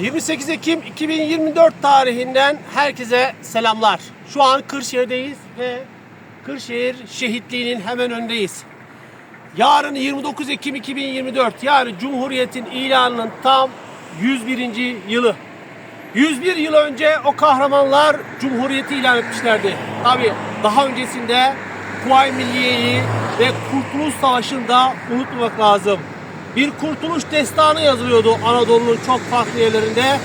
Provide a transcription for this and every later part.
28 Ekim 2024 tarihinden herkese selamlar. Şu an Kırşehir'deyiz ve Kırşehir şehitliğinin hemen önündeyiz. Yarın 29 Ekim 2024 yani Cumhuriyet'in ilanının tam 101. yılı. 101 yıl önce o kahramanlar Cumhuriyeti ilan etmişlerdi. Tabi daha öncesinde Kuvayi Milliye'yi ve Kurtuluş Savaşı'nda unutmamak lazım. Bir kurtuluş destanı yazılıyordu Anadolu'nun çok farklı yerlerinde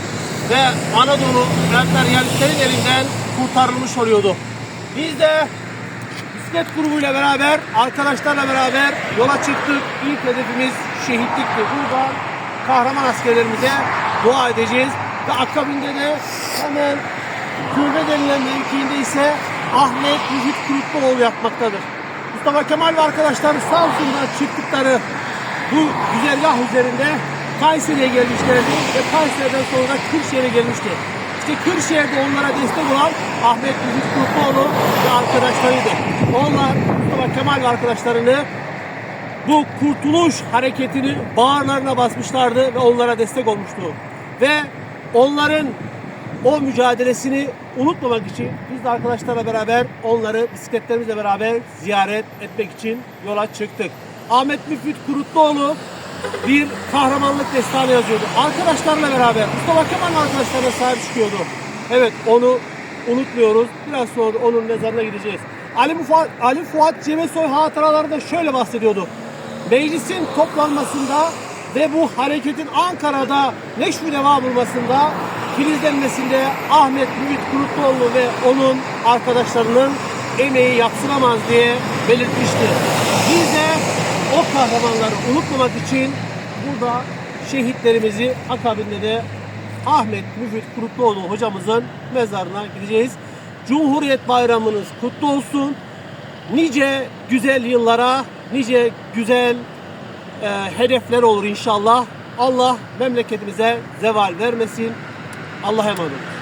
ve Anadolu emperyalistlerin elinden kurtarılmış oluyordu. Biz de bisiklet grubuyla beraber, arkadaşlarla beraber yola çıktık. İlk hedefimiz şehitlikti. Buradan kahraman askerlerimize dua edeceğiz. Ve akabinde de hemen Türbe denilen mevkiinde ise Ahmet Müfit Kurutluoğlu yapmaktadır. Mustafa Kemal ve arkadaşları Samsun'dan çıktıkları bu güzergah üzerinde Kayseri'ye gelmişlerdi ve Kayseri'den sonra Kırşehir'e gelmişti. İşte Kırşehir'de onlara destek olan Ahmet Müfit Kurutluoğlu ve arkadaşlarıydı. Onlar Mustafa Kemal ve arkadaşlarını bu kurtuluş hareketini bağırlarına basmışlardı ve onlara destek olmuştu. Ve onların o mücadelesini unutmamak için biz de arkadaşlarla beraber onları bisikletlerimizle beraber ziyaret etmek için yola çıktık. Ahmet Müfit Kurutluoğlu bir kahramanlık destanı yazıyordu. Arkadaşlarla beraber Mustafa Kemal arkadaşlarına sahip çıkıyordu. Evet onu unutmuyoruz. Biraz sonra onun mezarına gideceğiz. Ali, Fuat, Ali Fuat Cebesoy hatıralarında şöyle bahsediyordu. Meclisin toplanmasında ve bu hareketin Ankara'da neşvi devam bulmasında filizlenmesinde Ahmet Müfit Kurutluoğlu ve onun arkadaşlarının emeği yatsınamaz diye belirtmişti. Biz de o kahramanları unutmamak için burada şehitlerimizi akabinde de Ahmet Müfit Kurutluoğlu hocamızın mezarına gideceğiz. Cumhuriyet Bayramınız kutlu olsun. Nice güzel yıllara, nice güzel e, hedefler olur inşallah. Allah memleketimize zeval vermesin. Allah'a emanet olun.